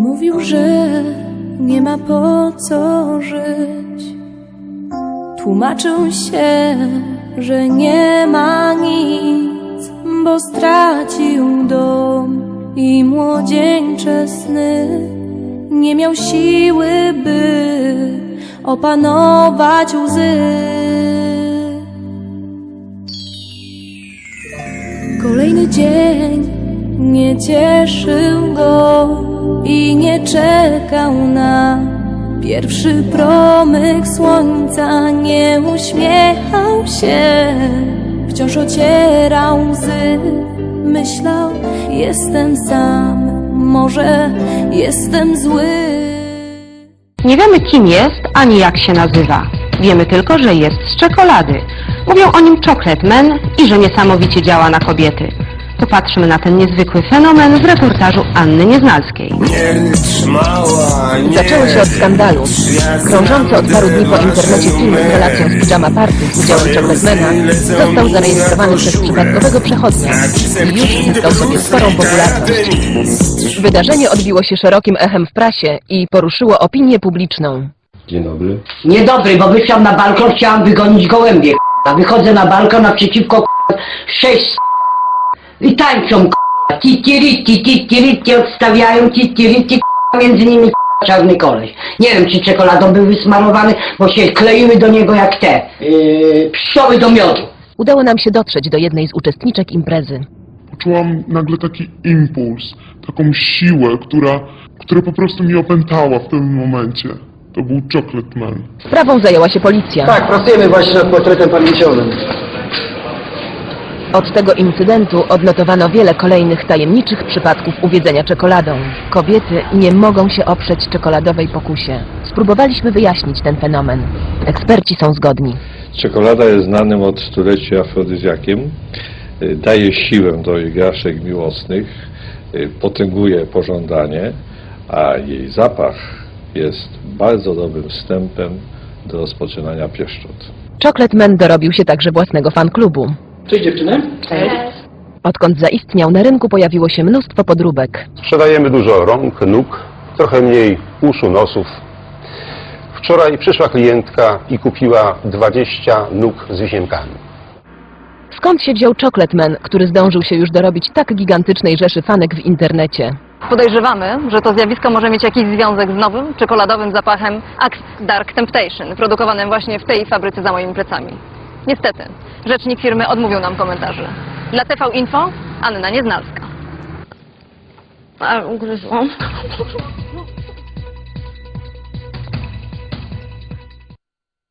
Mówił, że nie ma po co żyć. Tłumaczył się, że nie ma nic, bo stracił dom i młodzieńcze sny. Nie miał siły, by opanować łzy. Kolejny dzień nie cieszył go i nie czekał na pierwszy promyk słońca. Nie uśmiechał się, wciąż ocierał łzy. Myślał, jestem sam, może jestem zły. Nie wiemy kim jest, ani jak się nazywa. Wiemy tylko, że jest z czekolady. Mówią o nim Chocolate Man i że niesamowicie działa na kobiety. Popatrzmy na ten niezwykły fenomen w reportażu Anny Nieznalskiej. Nie trzymała, nie Zaczęło się od skandalu. Krążący od paru dni po internecie film z relacją z Pijama Party z udziałem Chocolatemana został zarejestrowany przez przypadkowego przechodnia i już zyskał sobie sporą popularność. Wydarzenie odbiło się szerokim echem w prasie i poruszyło opinię publiczną. Dzień dobry. Niedobry, bo wyszłam na balkon, chciałam wygonić gołębie. k***a. Wychodzę na balkon, naprzeciwko k***a, sześć i tańczą k***a. Titiritti, titiritti, odstawiają titiritti, k***a, między nimi k***a, czarny koleś. Nie wiem, czy czekoladą był wysmarowany, bo się kleiły do niego jak te yy, pszczoły do miodu. Udało nam się dotrzeć do jednej z uczestniczek imprezy. Poczułam nagle taki impuls, taką siłę, która, która po prostu mnie opętała w tym momencie. To był Chocolate Man. Sprawą zajęła się policja. Tak, pracujemy właśnie nad portretem pamięciowym. Od tego incydentu odnotowano wiele kolejnych tajemniczych przypadków uwiedzenia czekoladą. Kobiety nie mogą się oprzeć czekoladowej pokusie. Spróbowaliśmy wyjaśnić ten fenomen. Eksperci są zgodni. Czekolada jest znanym od stuleci afrodyzjakiem. Daje siłę do igraszek miłosnych, potęguje pożądanie, a jej zapach jest bardzo dobrym wstępem do rozpoczynania pieszczot. Chocolate Man dorobił się także własnego fanklubu. Cześć dziewczyny. Odkąd zaistniał na rynku pojawiło się mnóstwo podróbek. Sprzedajemy dużo rąk, nóg, trochę mniej uszu, nosów. Wczoraj przyszła klientka i kupiła 20 nóg z wisienkami. Skąd się wziął Chocolate Man, który zdążył się już dorobić tak gigantycznej rzeszy fanek w internecie? Podejrzewamy, że to zjawisko może mieć jakiś związek z nowym, czekoladowym zapachem Axe Dark Temptation, produkowanym właśnie w tej fabryce za moimi plecami. Niestety, rzecznik firmy odmówił nam komentarzy. Dla TV Info, Anna Nieznalska. A ugryzłam.